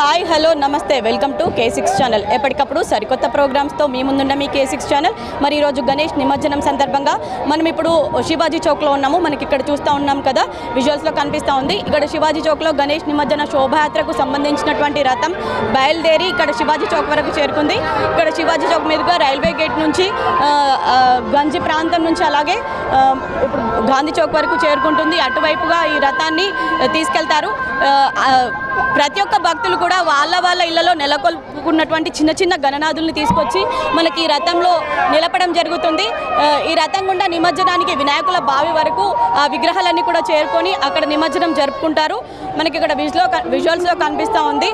Hi hello నమస్తే. Welcome to K six channel. ఎప్పటికప్పుడు సరికొత్త ప్రోగ్రామ్స్తో మీ ముందున్న మీ కే సిక్స్ ఛానల్. మరి ఈరోజు గణేష్ నిమజ్జనం సందర్భంగా మనం ఇప్పుడు శివాజీ చౌక్లో ఉన్నాము. మనకి ఇక్కడ చూస్తూ ఉన్నాం కదా విజువల్స్లో కనిపిస్తూ ఉంది. ఇక్కడ శివాజీ చౌక్లో గణేష్ నిమజ్జన శోభాయాత్రకు సంబంధించినటువంటి రథం బయలుదేరి ఇక్కడ శివాజీ చౌక్ వరకు చేరుకుంది. ఇక్కడ శివాజీ చౌక్ మీదుగా రైల్వే గేట్ నుంచి గంజి ప్రాంతం నుంచి అలాగే ఇప్పుడు గాంధీ చౌక్ వరకు చేరుకుంటుంది. అటువైపుగా ఈ రథాన్ని తీసుకెళ్తారు. ప్రతి ఒక్క భక్తులు కూడా వాళ్ళ వాళ్ళ ఇళ్ళలో నెలకొల్పుకున్నటువంటి చిన్న చిన్న గణనాథుల్ని తీసుకొచ్చి మనకి ఈ రథంలో నిలపడం జరుగుతుంది. ఈ రథం గుండా నిమజ్జనానికి వినాయకుల బావి వరకు ఆ విగ్రహాలన్నీ కూడా చేరుకొని అక్కడ నిమజ్జనం జరుపుకుంటారు. మనకి ఇక్కడ విజువల్ విజువల్స్లో కనిపిస్తూ ఉంది.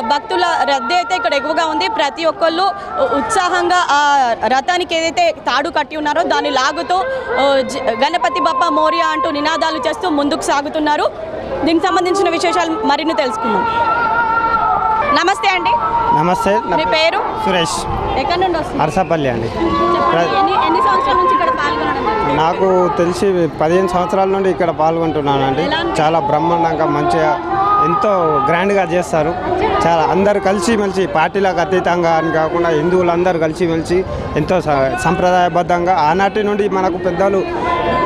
భక్తుల రద్దీ అయితే ఇక్కడ ఎక్కువగా ఉంది. ప్రతి ఒక్కళ్ళు ఉత్సాహంగా ఆ రథానికి ఏదైతే తాడు కట్టి ఉన్నారో దాన్ని లాగుతూ జ- గణపతి బప్ప మోరియా అంటూ నినాదాలు చేస్తూ ముందుకు సాగుతున్నారు. దీనికి సంబంధించిన విశేషాలు మరిన్ని తెలుసుకుందాం. నమస్తే అండి. నమస్తే మీ పేరు సురేష్. ఎక్కడి నుండి వస్తుంది అరసపల్లి అండి. ఎన్ని సంవత్సరాల నుంచి ఇక్కడ పాల్గొనడం? నాకు తెలిసి పదిహేను సంవత్సరాల నుండి ఇక్కడ పాల్గొంటున్నానండి. ఎలా అనిపిస్తుంది? చాలా బ్రహ్మాండంగా మంచిగా ఎంతో గ్రాండ్గా చేస్తారు. చాలా అందరు కలిసిమెలిసి పార్టీలకు అతీతంగా అని కాకుండా హిందువులు అందరూ కలిసిమెలిసి ఎంతో సంప్రదాయబద్ధంగా ఆనాటి నుండి మనకు పెద్దలు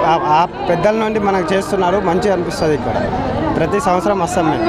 ఆ- ఆ పెద్దల నుండి మనకు చేస్తున్నారు. మంచిగా అనిపిస్తుంది ఇక్కడ. ప్రతి సంవత్సరం వస్తాం మేము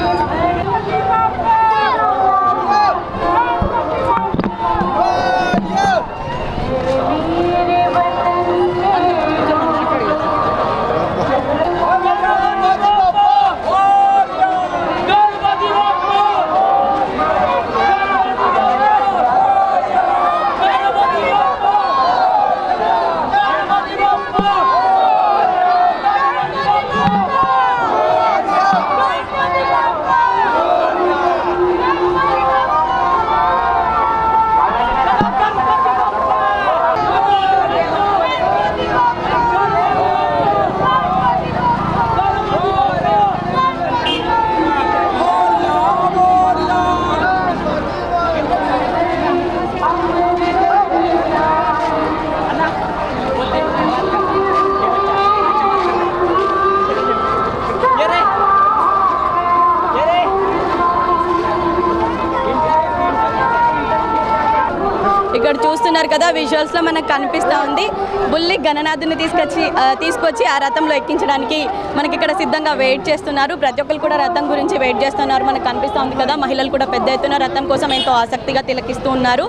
ఇక్కడ చూస్తున్నారు కదా విజువల్స్లో మనకు కనిపిస్తూ ఉంది. బుల్లి గణనాథుని తీసుకొచ్చి తీసుకొచ్చి ఆ రథంలో ఎక్కించడానికి మనకి ఇక్కడ సిద్ధంగా వెయిట్ చేస్తున్నారు. ప్రతి ఒక్కరు కూడా రథం గురించి వెయిట్ చేస్తున్నారు. మనకు కనిపిస్తూ ఉంది కదా మహిళలు కూడా పెద్ద ఎత్తున రథం కోసం ఎంతో ఆసక్తిగా తిలకిస్తూ ఉన్నారు.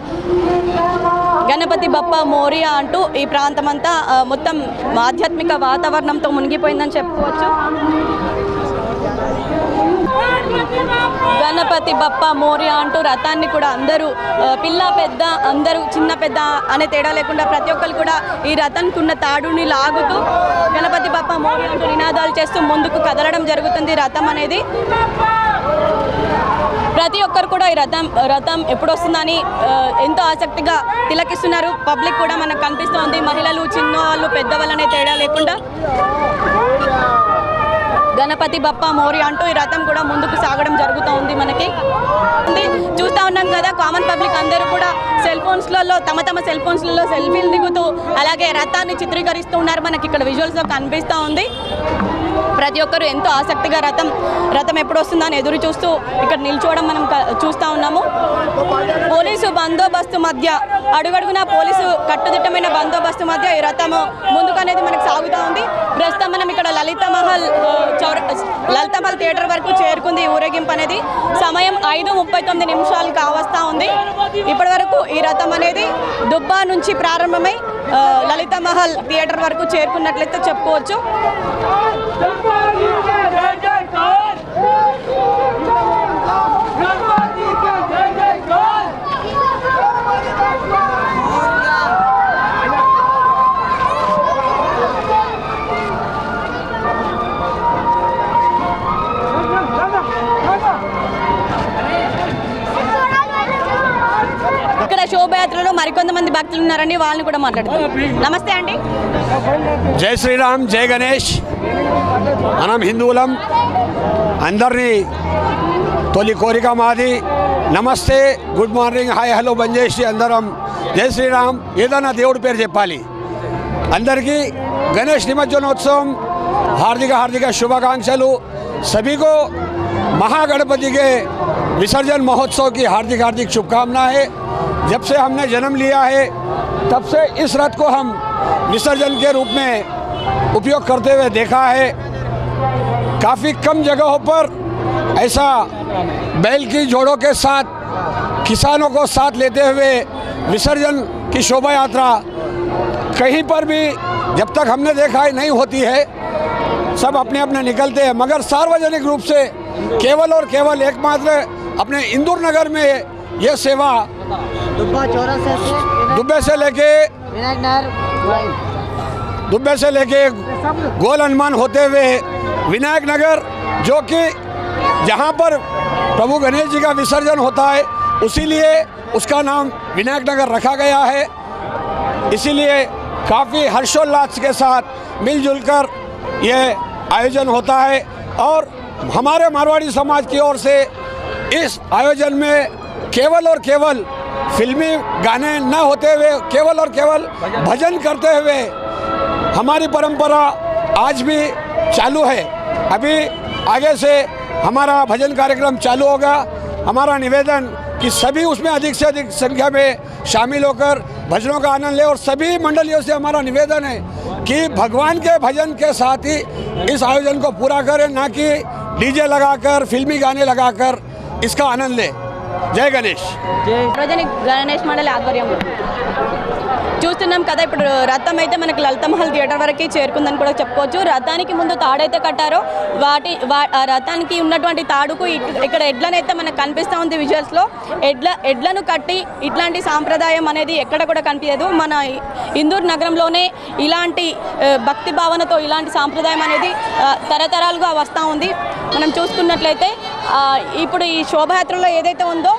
గణపతి బప్ప మోరియా అంటూ ఈ ప్రాంతం అంతా మొత్తం ఆధ్యాత్మిక వాతావరణంతో మునిగిపోయిందని చెప్పుకోవచ్చు. గణపతి బప్ప మోర్య అంటూ రథాన్ని కూడా అందరూ పిల్ల పెద్ద అందరూ చిన్న పెద్ద అనే తేడా లేకుండా ప్రతి ఒక్కరు కూడా ఈ రథానికి ఉన్న తాడుని లాగుతూ గణపతి బప్ప మోర్య అంటూ నినాదాలు చేస్తూ ముందుకు కదలడం జరుగుతుంది రథం అనేది. ప్రతి ఒక్కరు కూడా ఈ రథం రథం ఎప్పుడు వస్తుందని ఎంతో ఆసక్తిగా తిలకిస్తున్నారు. పబ్లిక్ కూడా మనకు కనిపిస్తోంది. మహిళలు చిన్నవాళ్ళు పెద్దవాళ్ళనే తేడా లేకుండా. గణపతి బప్ప మోరి అంటూ ఈ రథం కూడా ముందుకు సాగడం జరుగుతూ ఉంది మనకి. చూస్తూ చూస్తా ఉన్నాం కదా కామన్ పబ్లిక్ అందరూ కూడా సెల్ ఫోన్స్లలో తమ తమ సెల్ ఫోన్స్లలో సెల్ఫీలు దిగుతూ అలాగే రథాన్ని చిత్రీకరిస్తూ ఉన్నారు మనకి ఇక్కడ విజువల్స్లో కనిపిస్తూ ఉంది. ప్రతి ఒక్కరు ఎంతో ఆసక్తిగా రథం రథం ఎప్పుడు వస్తుందో అని ఎదురు చూస్తూ ఇక్కడ నిల్చోవడం మనం చూస్తూ ఉన్నాము. పోలీసు బందోబస్తు మధ్య అడుగడుగున పోలీసు కట్టుదిట్టమైన బందోబస్తు మధ్య ఈ రథము ముందుకు అనేది మనకు సాగుతూ ఉంది. ప్రస్తుతం మనం ఇక్కడ లలిత మహల్ చౌర లలిత మహల్ థియేటర్ వరకు చేరుకుంది ఈ ఊరేగింపు అనేది. సమయం ఐదు ముప్పై తొమ్మిది నిమిషాలు కావస్తా ఉంది. ఇప్పటి వరకు ఈ రథం అనేది దుబ్బా నుంచి ప్రారంభమై లలిత మహల్ థియేటర్ వరకు చేరుకున్నట్లయితే చెప్పుకోవచ్చు. మరికొంతమంది భక్తులు ఉన్నారండి వాళ్ళని కూడా మాట్లాడతాం నమస్తే అండి జై శ్రీరామ్ జై గణేష్ మనం హిందువులం అందరినీ తొలి కోరిక మాది నమస్తే గుడ్ మార్నింగ్ హాయ్ హలో బంద్ చేసి అందరం జై శ్రీరామ్ ఏదైనా దేవుడి పేరు చెప్పాలి అందరికీ గణేష్ నిమజ్జనోత్సవం హార్దిక హార్దిక శుభాకాంక్షలు సభీకో महागणपति के विसर्जन महोत्सव की हार्दिक हार्दिक शुभकामनाएं जब से हमने जन्म लिया है, तब से इस रथ को हम विसर्जन के रूप में उपयोग करते हुए देखा है। काफ़ी कम जगहों पर ऐसा बैल की जोड़ों के साथ, किसानों को साथ लेते हुए विसर्जन की शोभा यात्रा कहीं पर भी जब तक हमने देखा है नहीं होती है, सब अपने अपने निकलते हैं। मगर सार्वजनिक रूप से केवल और केवल एकमात्र अपने इंदौर नगर में यह सेवा दुब्बा चौरासे से दुब्बे से लेके विनायक नगर दुब्बे से लेके गोल हनुमान होते हुए विनायक नगर जो कि जहाँ पर प्रभु गणेश जी का विसर्जन होता है उसीलिए उसका नाम विनायक नगर रखा गया है। इसीलिए काफ़ी हर्षोल्लास के साथ मिलजुल कर ये आयोजन होता है। और हमारे मारवाड़ी समाज की ओर से इस आयोजन में केवल और केवल फिल्मी गाने न होते हुए केवल और केवल भजन। करते हुए हमारी परंपरा आज भी चालू है। अभी आगे से हमारा भजन कार्यक्रम चालू होगा। हमारा निवेदन कि सभी उसमें अधिक से अधिक संख्या में शामिल होकर भजनों का आनंद ले और सभी मंडलियों से हमारा निवेदन है कि भगवान के भजन के साथ ही इस आयोजन को पूरा करें ना कि डीजे लगाकर फिल्मी गाने लगाकर इसका आनंद ले। జై గణేష్. రజని గణేష్ మండలి ఆధ్వర్యంలో. చూస్తున్నాం కదా ఇప్పుడు రథం అయితే మనకి లలితమహల్ థియేటర్ వరకు చేరుకుందని కూడా చెప్పుకోవచ్చు. రథానికి ముందు తాడైతే కట్టారో వాటి రథానికి ఉన్నటువంటి తాడుకు ఇక్కడ ఎడ్లనైతే మనకు కనిపిస్తూ ఉంది విజువల్స్లో. ఎడ్ల ఎడ్లను కట్టి ఇట్లాంటి సాంప్రదాయం అనేది ఎక్కడ కూడా కనిపించదు. మన ఇందూర్ నగరంలోనే ఇలాంటి భక్తి భావనతో ఇలాంటి సాంప్రదాయం అనేది తరతరాలుగా వస్తూ ఉంది. మనం చూసుకున్నట్లయితే ఇప్పుడు ఈ శోభయాత్రలో ఏదైతే ఉందో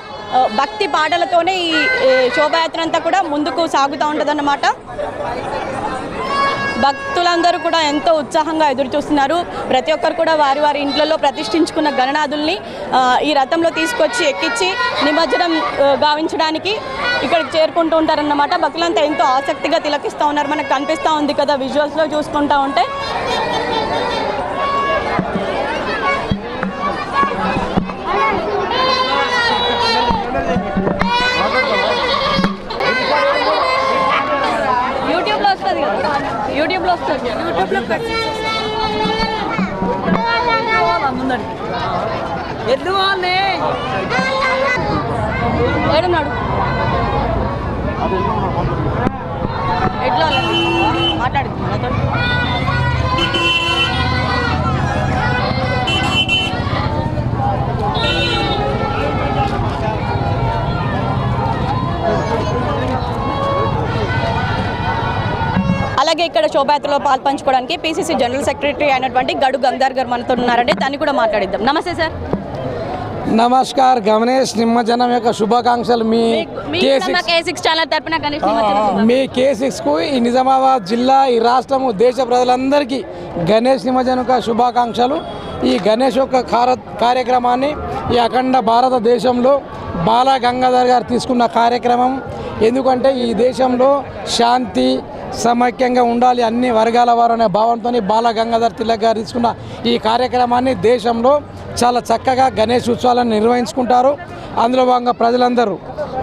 భక్తి పాటలతోనే ఈ శోభాయాత్ర శోభయాత్ర అంతా కూడా ముందుకు సాగుతూ ఉంటుందన్నమాట. భక్తులందరూ కూడా ఎంతో ఉత్సాహంగా ఎదురు చూస్తున్నారు ప్రతి ఒక్కరు కూడా వారి వారి ఇంట్లలో ప్రతిష్ఠించుకున్న గణనాథుల్ని ఈ రథంలో తీసుకొచ్చి ఎక్కించి నిమజ్జనం గావించడానికి ఇక్కడికి చేరుకుంటూ ఉంటారన్నమాట. భక్తులంతా ఎంతో ఆసక్తిగా తిలకిస్తూ ఉన్నారు. మనకు కనిపిస్తూ ఉంది కదా విజువల్స్లో చూసుకుంటూ ఉంటే. ఎద్దు వాళ్ళే ఏడున్నాడు? ఎట్లా? మాట్లాడు. నాతో. అలాగే ఇక్కడ శోభయాత్రలో పాల్పంచుకోవడానికి పీసీసీ జనరల్ సెక్రటరీ అయినటువంటి గడు గంగార్ గారు మనతో ఉన్నారండి. దాన్ని కూడా మాట్లాడిద్దాం. నమస్తే సార్. నమస్కార్ గమనేష్ నిమజ్జనం యొక్క శుభాకాంక్షలు. మీ మీ కే సిక్స్కు ఈ నిజామాబాద్ జిల్లా ఈ రాష్ట్రము దేశ ప్రజలందరికీ గణేష్ నిమజ్జనం యొక్క శుభాకాంక్షలు. ఈ గణేష్ యొక్క కార కార్యక్రమాన్ని ఈ అఖండ భారతదేశంలో బాల గంగాధర్ గారు తీసుకున్న కార్యక్రమం. ఎందుకంటే ఈ దేశంలో శాంతి సమైక్యంగా ఉండాలి అన్ని వర్గాల వారు అనే భావంతో బాల గంగాధర్ తిలక్ గారు తీసుకున్న ఈ కార్యక్రమాన్ని దేశంలో చాలా చక్కగా గణేష్ ఉత్సవాలను నిర్వహించుకుంటారు. అందులో భాగంగా ప్రజలందరూ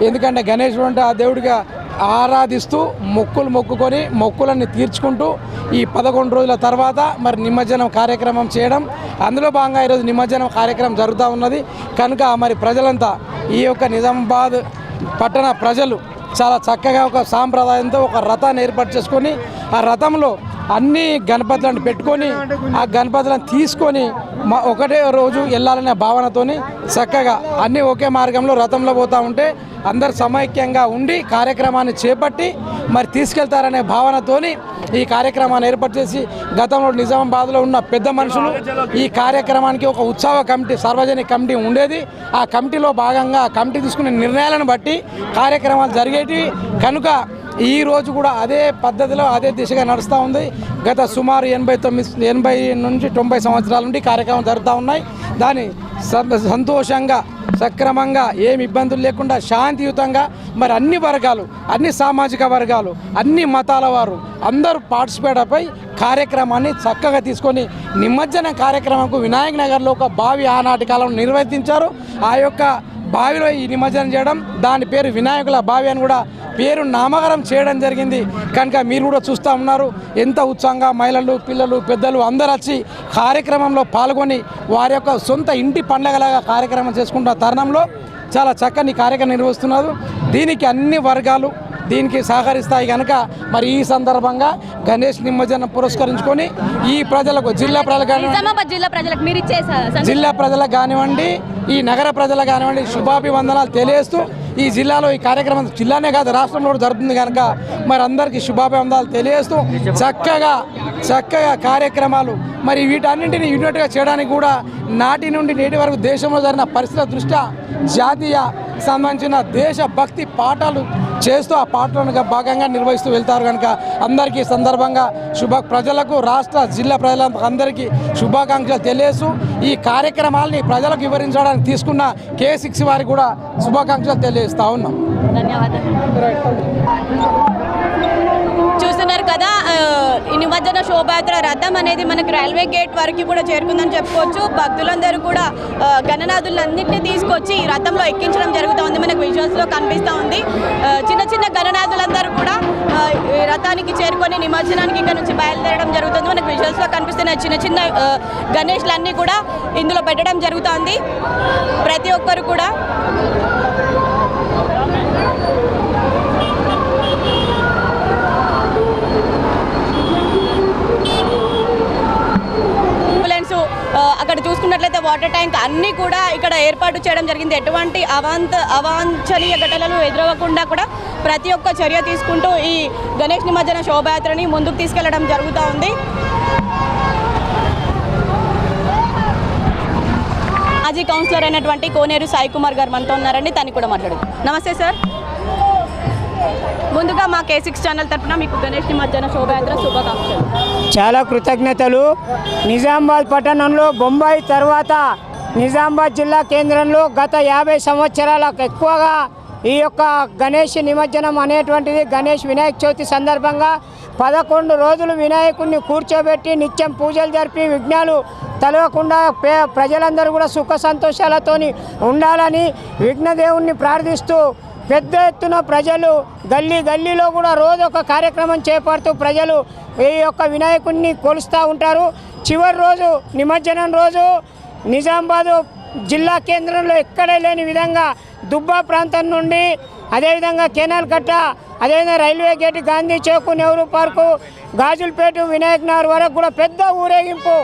ఎందుకంటే గణేశుడు అంటే ఆ దేవుడిగా ఆరాధిస్తూ మొక్కులు మొక్కుకొని మొక్కులన్నీ తీర్చుకుంటూ ఈ పదకొండు రోజుల తర్వాత మరి నిమజ్జనం కార్యక్రమం చేయడం. అందులో భాగంగా ఈరోజు నిమజ్జనం కార్యక్రమం జరుగుతూ ఉన్నది. కనుక మరి ప్రజలంతా ఈ యొక్క నిజామాబాద్ పట్టణ ప్రజలు చాలా చక్కగా ఒక సాంప్రదాయంతో ఒక రథాన్ని ఏర్పాటు చేసుకొని ఆ రథంలో అన్ని గణపతులను పెట్టుకొని ఆ గణపతులను తీసుకొని మా ఒకటే రోజు వెళ్ళాలనే భావనతోని చక్కగా అన్ని ఒకే మార్గంలో రథంలో పోతూ ఉంటే అందరు సమైక్యంగా ఉండి కార్యక్రమాన్ని చేపట్టి మరి తీసుకెళ్తారనే భావనతోని ఈ కార్యక్రమాన్ని ఏర్పాటు చేసి గతంలో నిజామాబాద్లో ఉన్న పెద్ద మనుషులు ఈ కార్యక్రమానికి ఒక ఉత్సవ కమిటీ సార్వజనిక కమిటీ ఉండేది. ఆ కమిటీలో భాగంగా కమిటీ తీసుకునే నిర్ణయాలను బట్టి కార్యక్రమాలు జరిగేటివి. కనుక ఈ రోజు కూడా అదే పద్ధతిలో అదే దిశగా నడుస్తూ ఉంది. గత సుమారు ఎనభై తొమ్మిది ఎనభై నుంచి తొంభై సంవత్సరాల నుండి కార్యక్రమం జరుగుతూ ఉన్నాయి. దాని సంతోషంగా సక్రమంగా ఏమి ఇబ్బందులు లేకుండా శాంతియుతంగా మరి అన్ని వర్గాలు అన్ని సామాజిక వర్గాలు అన్ని మతాల వారు అందరూ పార్టిసిపేట్ కార్యక్రమాన్ని చక్కగా తీసుకొని నిమజ్జన కార్యక్రమంకు వినాయక నగర్లో ఒక బావి ఆనాటి కాలం నిర్వర్తించారు. ఆ యొక్క బావిలో ఈ నిమజ్జనం చేయడం దాని పేరు వినాయకుల బావి అని కూడా పేరు నామకరం చేయడం జరిగింది. కనుక మీరు కూడా చూస్తూ ఉన్నారు. ఎంత ఉత్సాహంగా మహిళలు పిల్లలు పెద్దలు అందరూ వచ్చి కార్యక్రమంలో పాల్గొని వారి యొక్క సొంత ఇంటి పండగలాగా కార్యక్రమం చేసుకుంటున్న తరుణంలో చాలా చక్కని కార్యక్రమం నిర్వహిస్తున్నారు. దీనికి అన్ని వర్గాలు దీనికి సహకరిస్తాయి కనుక మరి ఈ సందర్భంగా గణేష్ నిమజ్జనం పురస్కరించుకొని ఈ ప్రజలకు జిల్లా ప్రజలకు జిల్లా ప్రజలకు మీరు ఇచ్చే జిల్లా ప్రజలకు కానివ్వండి ఈ నగర ప్రజలకు కానివ్వండి శుభాభివందనాలు తెలియజేస్తూ ఈ జిల్లాలో ఈ కార్యక్రమం జిల్లానే కాదు రాష్ట్రంలో కూడా జరుగుతుంది కనుక మరి అందరికీ శుభాభివందనాలు తెలియజేస్తూ చక్కగా చక్కగా కార్యక్రమాలు మరి వీటన్నింటినీ యూనిట్గా చేయడానికి కూడా నాటి నుండి నేటి వరకు దేశంలో జరిగిన పరిస్థితుల దృష్ట్యా జాతీయ సంబంధించిన దేశభక్తి పాఠాలు చేస్తూ ఆ పాటలను భాగంగా నిర్వహిస్తూ వెళ్తారు కనుక అందరికీ సందర్భంగా శుభ ప్రజలకు రాష్ట్ర జిల్లా ప్రజలకు అందరికీ శుభాకాంక్షలు తెలియజేస్తూ ఈ కార్యక్రమాల్ని ప్రజలకు వివరించడానికి తీసుకున్న కే సిక్స్ వారికి కూడా శుభాకాంక్షలు తెలియజేస్తా ఉన్నాం. ధన్యవాదాలు. కదా ఈ నిమజ్జన శోభాయాత్ర రథం అనేది మనకు రైల్వే గేట్ వరకు కూడా చేరుకుందని చెప్పుకోవచ్చు. భక్తులందరూ కూడా గణనాథులన్నింటినీ తీసుకొచ్చి ఈ రథంలో ఎక్కించడం జరుగుతుంది. మనకు విజువల్స్లో కనిపిస్తూ ఉంది. చిన్న చిన్న గణనాథులందరూ కూడా రథానికి చేరుకొని నిమజ్జనానికి ఇక్కడ నుంచి బయలుదేరడం జరుగుతుంది. మనకు విజువల్స్లో కనిపిస్తున్న చిన్న చిన్న గణేష్లన్నీ కూడా ఇందులో పెట్టడం జరుగుతుంది. ప్రతి ఒక్కరు కూడా అంబులెన్స్ ఆ, అక్కడ చూసుకున్నట్లయితే వాటర్ ట్యాంక్ అన్నీ కూడా ఇక్కడ ఏర్పాటు చేయడం జరిగింది. ఎటువంటి అవాంత అవాంఛనీయ ఘటనలు ఎదురవ్వకుండా కూడా ప్రతి ఒక్క చర్య తీసుకుంటూ ఈ గణేష్ నిమజ్జన శోభయాత్రని ముందుకు తీసుకెళ్ళడం జరుగుతూ ఉంది. మాజీ కౌన్సిలర్ అయినటువంటి కోనేరు సాయి కుమార్ గారు మనతో ఉన్నారండి. తను కూడా మాట్లాడు నమస్తే సార్. ముందుగా మా కే సిక్స్ ఛానల్ తరఫున మీకు గణేష్ నిమజ్జన శోభయాత్ర శుభాకాంక్షలు. చాలా కృతజ్ఞతలు. నిజామాబాద్ పట్టణంలో బొంబాయి తర్వాత నిజామాబాద్ జిల్లా కేంద్రంలో గత యాభై సంవత్సరాలకు ఎక్కువగా ఈ యొక్క గణేష్ నిమజ్జనం అనేటువంటిది గణేష్ వినాయక చవితి సందర్భంగా పదకొండు రోజులు వినాయకుడిని కూర్చోబెట్టి నిత్యం పూజలు జరిపి విఘ్నాలు తలవకుండా పే ప్రజలందరూ కూడా సుఖ సంతోషాలతోని ఉండాలని విఘ్నదేవుణ్ణి ప్రార్థిస్తూ పెద్ద ఎత్తున ప్రజలు గల్లీ గల్లీలో కూడా రోజు ఒక కార్యక్రమం చేపడుతూ ప్రజలు ఈ యొక్క వినాయకుడిని కొలుస్తూ ఉంటారు. చివరి రోజు నిమజ్జనం రోజు నిజామాబాదు జిల్లా కేంద్రంలో ఎక్కడే లేని విధంగా దుబ్బా ప్రాంతం నుండి అదేవిధంగా కెనాల్ కట్ట అదేవిధంగా railway gate Gandhi Chowk Nehru park Gajulapeta Vinayak Nagar వరకు కూడా పెద్ద ఊరేగింపు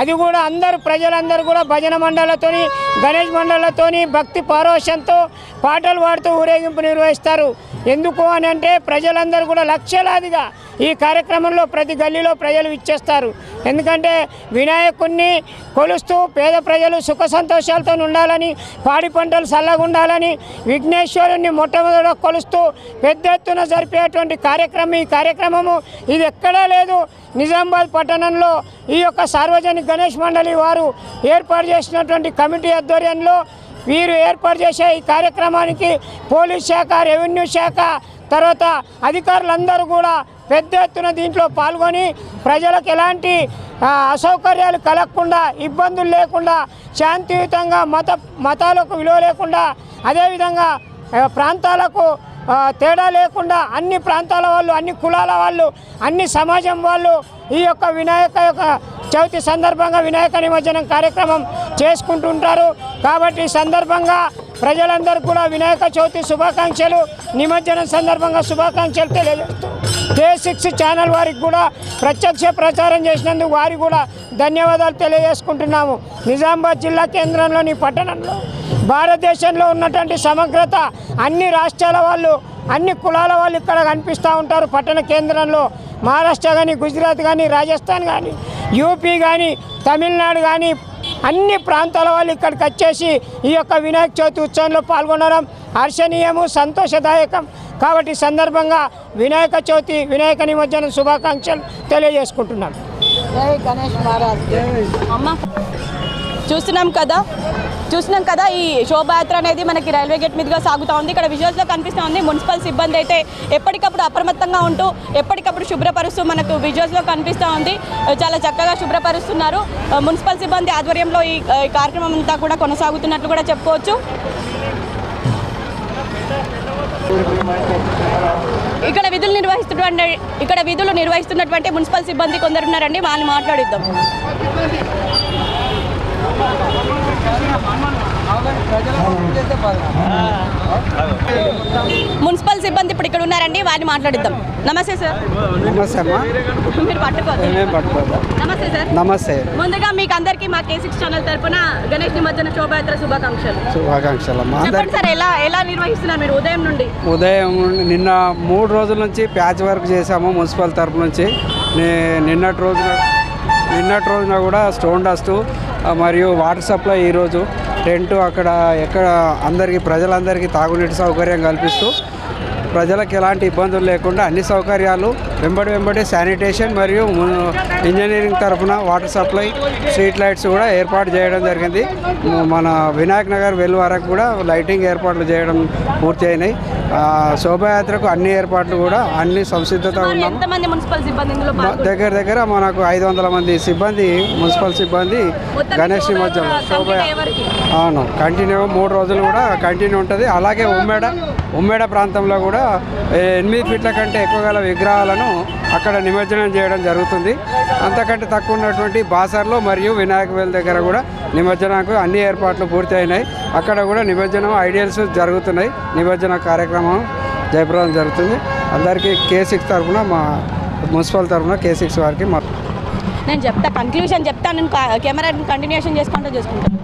అది కూడా అందరు ప్రజలందరూ కూడా భజన మండళ్ళతోని గణేష్ మండళ్ళతోని భక్తి పారోషంతో పాటలు పాడుతూ ఊరేగింపు నిర్వహిస్తారు. ఎందుకు అని అంటే ప్రజలందరూ కూడా లక్షలాదిగా ఈ కార్యక్రమంలో ప్రతి గల్లీలో ప్రజలు ఇచ్చేస్తారు ఎందుకంటే వినాయకుణ్ణి కొలుస్తూ పేద ప్రజలు సుఖ సంతోషాలతో ఉండాలని పాడి పంటలు చల్లగా ఉండాలని విఘ్నేశ్వరుణ్ణి మొట్టమొదట కొలుస్తూ పెద్ద ఎత్తున జరిపేటువంటి కార్యక్రమం ఈ కార్యక్రమము ఇది ఎక్కడా లేదు. నిజామాబాద్ పట్టణంలో ఈ యొక్క సార్వజనిక గణేష్ మండలి వారు ఏర్పాటు చేసినటువంటి కమిటీ ఆధ్వర్యంలో వీరు ఏర్పాటు చేసే ఈ కార్యక్రమానికి పోలీస్ శాఖ రెవెన్యూ శాఖ తర్వాత అధికారులందరూ కూడా పెద్ద ఎత్తున దీంట్లో పాల్గొని ప్రజలకు ఎలాంటి అసౌకర్యాలు కలగకుండా ఇబ్బందులు లేకుండా శాంతియుతంగా మత మతాలకు విలువ లేకుండా అదేవిధంగా ప్రాంతాలకు తేడా లేకుండా అన్ని ప్రాంతాల వాళ్ళు అన్ని కులాల వాళ్ళు అన్ని సమాజం వాళ్ళు ఈ యొక్క వినాయక యొక్క చవితి సందర్భంగా వినాయక నిమజ్జనం కార్యక్రమం చేసుకుంటుంటారు. కాబట్టి ఈ సందర్భంగా ప్రజలందరూ కూడా వినాయక చవితి శుభాకాంక్షలు నిమజ్జనం సందర్భంగా శుభాకాంక్షలు తెలియజేస్తూ కే సిక్స్ ఛానల్ వారికి కూడా ప్రత్యక్ష ప్రచారం చేసినందుకు వారికి కూడా ధన్యవాదాలు తెలియజేసుకుంటున్నాము. నిజామాబాద్ జిల్లా కేంద్రంలోని పట్టణంలో భారతదేశంలో ఉన్నటువంటి సమగ్రత అన్ని రాష్ట్రాల వాళ్ళు అన్ని కులాల వాళ్ళు ఇక్కడ కనిపిస్తూ ఉంటారు. పట్టణ కేంద్రంలో మహారాష్ట్ర కానీ గుజరాత్ కానీ రాజస్థాన్ కానీ యూపీ కానీ తమిళనాడు కానీ అన్ని ప్రాంతాల వాళ్ళు ఇక్కడికి వచ్చేసి ఈ యొక్క వినాయక చవితి ఉత్సవంలో పాల్గొనడం హర్షణీయము సంతోషదాయకం. కాబట్టి ఈ సందర్భంగా వినాయక చవితి వినాయక నిమజ్జనం శుభాకాంక్షలు తెలియజేసుకుంటున్నాను గణేష్ మహారాజ్. అమ్మ. చూస్తున్నాం కదా. చూస్తున్నాం కదా ఈ శోభాయాత్ర అనేది మనకి రైల్వే గేట్ మీదుగా సాగుతూ ఉంది. ఇక్కడ విజువల్స్లో కనిపిస్తూ ఉంది. మున్సిపల్ సిబ్బంది అయితే ఎప్పటికప్పుడు అప్రమత్తంగా ఉంటూ ఎప్పటికప్పుడు శుభ్రపరుస్తూ మనకు విజువల్స్లో కనిపిస్తూ ఉంది. చాలా చక్కగా శుభ్రపరుస్తున్నారు. మున్సిపల్ సిబ్బంది ఆధ్వర్యంలో ఈ కార్యక్రమం అంతా కూడా కొనసాగుతున్నట్లు కూడా చెప్పుకోవచ్చు. ఇక్కడ విధులు నిర్వహిస్తున్నటువంటి ఇక్కడ విధులు నిర్వహిస్తున్నటువంటి మున్సిపల్ సిబ్బంది కొందరున్నారండి. వాళ్ళని మాట్లాడిద్దాం. మున్సిపల్ సిబ్బంది ఇప్పుడు ఇక్కడ ఉన్నారండి వారిని మాట్లాడిద్దాం. నమస్తే సార్. నమస్తే మీరు నమస్తే సార్. నమస్తే. ముందుగా మీకు అందరికీ మా కే సిక్స్ ఛానల్ తరపున గణేష్ నిమజ్జన శోభాయాత్ర శుభాకాంక్షలు. శుభాకాంక్షలు చెప్పండి సార్ ఎలా ఎలా నిర్వహిస్తున్నారు మీరు ఉదయం నుండి? ఉదయం నిన్న మూడు రోజుల నుంచి ప్యాచ్ వర్క్ చేశాము మున్సిపల్ తరపు నుంచి. నిన్నటి రోజున నిన్నటి రోజున కూడా స్టోన్ డస్ట్ మరియు వాటర్ సప్లై ఈరోజు టెంట్ అక్కడ ఎక్కడ అందరికీ ప్రజలందరికీ తాగునీటి సౌకర్యం కల్పిస్తూ ప్రజలకు ఎలాంటి ఇబ్బందులు లేకుండా అన్ని సౌకర్యాలు వెంబడి వెంబడి శానిటేషన్ మరియు ఇంజనీరింగ్ తరఫున వాటర్ సప్లై స్ట్రీట్ లైట్స్ కూడా ఏర్పాటు చేయడం జరిగింది మన వినాయక్ నగర్ వెల్ వరకు కూడా లైటింగ్ ఏర్పాట్లు చేయడం పూర్తి అయినాయి శోభాయాత్రకు అన్ని ఏర్పాట్లు కూడా అన్ని సంసిద్ధత పాల్గొన్నారు? దగ్గర దగ్గర మనకు ఐదు వందల మంది సిబ్బంది మున్సిపల్ సిబ్బంది గణేష్ నిమజ్జనం శోభయాత్ర? అవును కంటిన్యూ మూడు రోజులు కూడా కంటిన్యూ ఉంటుంది అలాగే ఉమ్మేడ ఉమ్మేడ ప్రాంతంలో కూడా ఎనిమిది ఫీట్ల కంటే ఎక్కువ గల విగ్రహాలను అక్కడ నిమజ్జనం చేయడం జరుగుతుంది. అంతకంటే తక్కువ ఉన్నటువంటి బాసర్లో మరియు వినాయక వేల్ దగ్గర కూడా నిమజ్జనకు అన్ని ఏర్పాట్లు పూర్తి అయినాయి అక్కడ కూడా నిమజ్జనం ఐడియల్స్ జరుగుతున్నాయి. నిమజ్జన కార్యక్రమం జయప్రదం జరుగుతుంది. అందరికీ కే సిక్స్ తరఫున మా మున్సిపల్ తరఫున కే సిక్స్ వారికి మా నేను చెప్తా కన్క్లూషన్ చెప్తా నేను కెమెరా కంటిన్యూషన్ చేసుకుంటూ చేసుకుంటాను.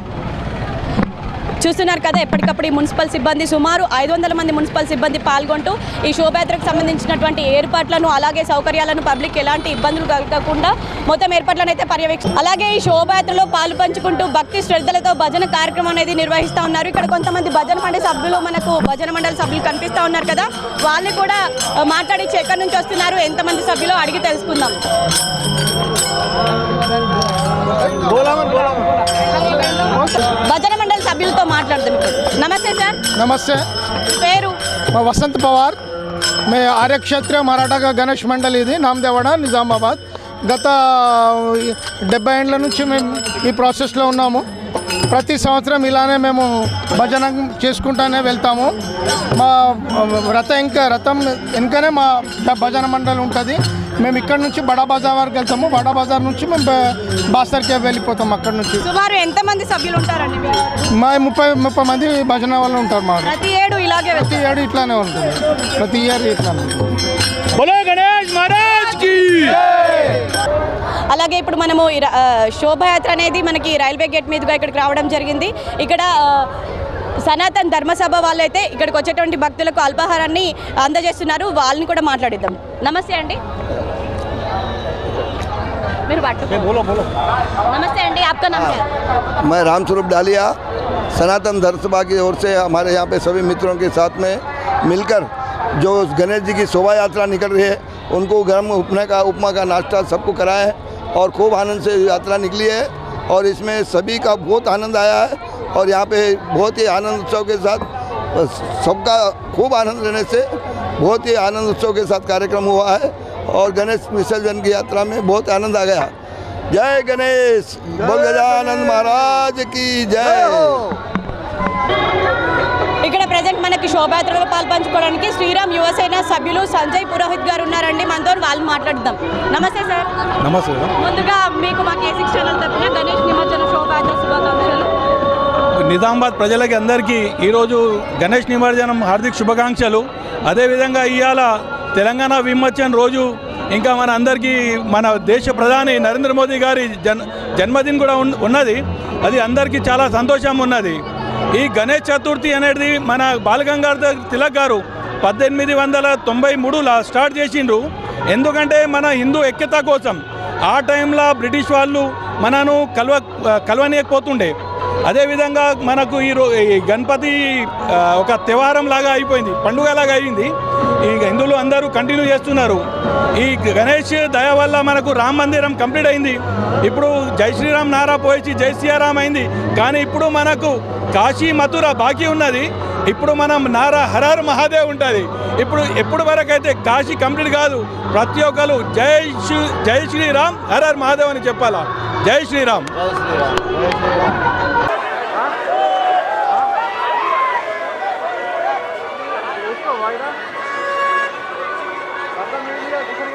చూస్తున్నారు కదా ఎప్పటికప్పుడు ఈ మున్సిపల్ సిబ్బంది సుమారు ఐదు వందల మంది మున్సిపల్ సిబ్బంది పాల్గొంటూ ఈ శోభయాత్రకు సంబంధించినటువంటి ఏర్పాట్లను అలాగే సౌకర్యాలను పబ్లిక్ ఎలాంటి ఇబ్బందులు కలగకుండా మొత్తం ఏర్పాట్లను అయితే పర్యవేక్ష అలాగే ఈ శోభయాత్రలో పాలు పంచుకుంటూ భక్తి శ్రద్ధలతో భజన కార్యక్రమం అనేది నిర్వహిస్తూ ఉన్నారు. ఇక్కడ కొంతమంది భజన మండలి సభ్యులు మనకు భజన మండలి సభ్యులు కనిపిస్తూ ఉన్నారు కదా. వాళ్ళు కూడా ఆ, మాట్లాడించి ఎక్కడి నుంచి వస్తున్నారు ఎంతమంది సభ్యులు అడిగి తెలుసుకుందాం. భజన పార్లమెంట్ సభ్యులతో మాట్లాడదాం నమస్తే సార్. నమస్తే. పేరు? మా వసంత్ పవార్. మే ఆర్యక్షేత్ర మరాఠా గణేష్ మండలి ఇది నామదేవాడ నిజామాబాద్. గత డెబ్బై ఏళ్ళ నుంచి మేము ఈ ప్రాసెస్లో ఉన్నాము. ప్రతి సంవత్సరం ఇలానే మేము భజన చేసుకుంటానే వెళ్తాము. మా రథ ఇంకా రథం వెనుకనే మా భజన మండలి ఉంటుంది. మేము ఇక్కడ నుంచి బడా బజార్ వరకు వెళ్తాము. బడా బజార్ నుంచి మేము బా- బాసర్కే వెళ్ళిపోతాం అక్కడ నుంచి. సుమారు ఎంతమంది సభ్యులు ఉంటారండి మా ముప్పై ముప్పై మంది భజన వాళ్ళు ఉంటారు మా ప్రతి ఏడు ఇలాగే ప్రతి ఏడు ఇట్లానే ఉంటుంది. ప్రతి ఇయర్ ఇట్లానే ఉంటుంది. అలాగే ఇప్పుడు మనము శోభయాత్ర అనేది మనకి రైల్వే గేట్ మీదుగా ఇక్కడికి రావడం జరిగింది. ఇక్కడ సనాతన్ ధర్మసభ వాళ్ళైతే ఇక్కడికి వచ్చేటువంటి భక్తులకు అల్పాహారాన్ని అందజేస్తున్నారు వాళ్ళని కూడా మాట్లాడిద్దాం నమస్తే అండి మీరు పట్టుకో నమస్తే అండి आपका नाम क्या है? मैं रामस्वरूप डालिया सनातन धर्म सभा की ओर से हमारे यहाँ पे सभी मित्रों के साथ में मिलकर जो गणेश जी की शोभा यात्रा निकल रही है उनको गर्म उपमा का उपमा का नाश्ता सबको कराया है और खूब आनंद से यात्रा निकली है और इसमें सभी का बहुत आनंद आया है और यहाँ पे बहुत ही आनंद उत्सव के साथ सबका खूब आनंद लेने से बहुत ही आनंद उत्सव के साथ कार्यक्रम हुआ है और गणेश विसर्जन की यात्रा में बहुत आनंद आ गया। जय गणेश बोल गजानंद महाराज की जय। ఇక్కడ ప్రజెంట్ మనకి శోభయాత్రలో పాల్పంచుకోవడానికి శ్రీరామ్ యువసేన సభ్యులు సంజయ్ పురోహిత్ గారు ఉన్నారండి. మనతో వాళ్ళు మాట్లాడదాం. నమస్తే సార్. నమస్తే ముందుగా మీకు మా కేసిక్స్ ఛానల్ తరఫున గణేష్ నిమజ్జన శోభయాత్ర శుభాకాంక్షలు. నిజామాబాద్ ప్రజలకి అందరికీ ఈరోజు గణేష్ నిమజ్జనం హార్దిక శుభాకాంక్షలు. అదేవిధంగా ఇవాళ తెలంగాణ విమోచన రోజు ఇంకా మన అందరికీ మన దేశ ప్రధాని నరేంద్ర మోదీ గారి జన్ జన్మదిన్ కూడా ఉన్- ఉన్నది. అది అందరికీ చాలా సంతోషం ఉన్నది. ఈ గణేష్ చతుర్థి అనేది మన బాలగంగాధర్ తిలక్ గారు పద్దెనిమిది వందల తొంభై మూడులో స్టార్ట్ చేసిండ్రు. ఎందుకంటే మన హిందూ ఐక్యత కోసం ఆ టైంలో బ్రిటిష్ వాళ్ళు మనను కలవ కలవనీయకపోతుండే. అదేవిధంగా మనకు ఈ ఈ గణపతి ఒక తివారం లాగా అయిపోయింది పండుగ లాగా అయింది. ఈ హిందువులు అందరూ కంటిన్యూ చేస్తున్నారు. ఈ గణేష్ దయ వల్ల మనకు రామ మందిరం కంప్లీట్ అయింది. ఇప్పుడు జై శ్రీరామ్ నారా పోయిచి జై శ్రీరామ్ అయింది. కానీ ఇప్పుడు మనకు కాశీ మథుర బాకీ ఉన్నది. ఇప్పుడు మనం నారా హరహర్ మహాదేవ్ ఉంటుంది. ఇప్పుడు ఎప్పుడు వరకు అయితే కాశీ కంప్లీట్ కాదు ప్రతి ఒక్కరు జై శ్రీ జై శ్రీరామ్ హరహర్ మహాదేవ్ అని చెప్పాలా? జై శ్రీరామ్. American.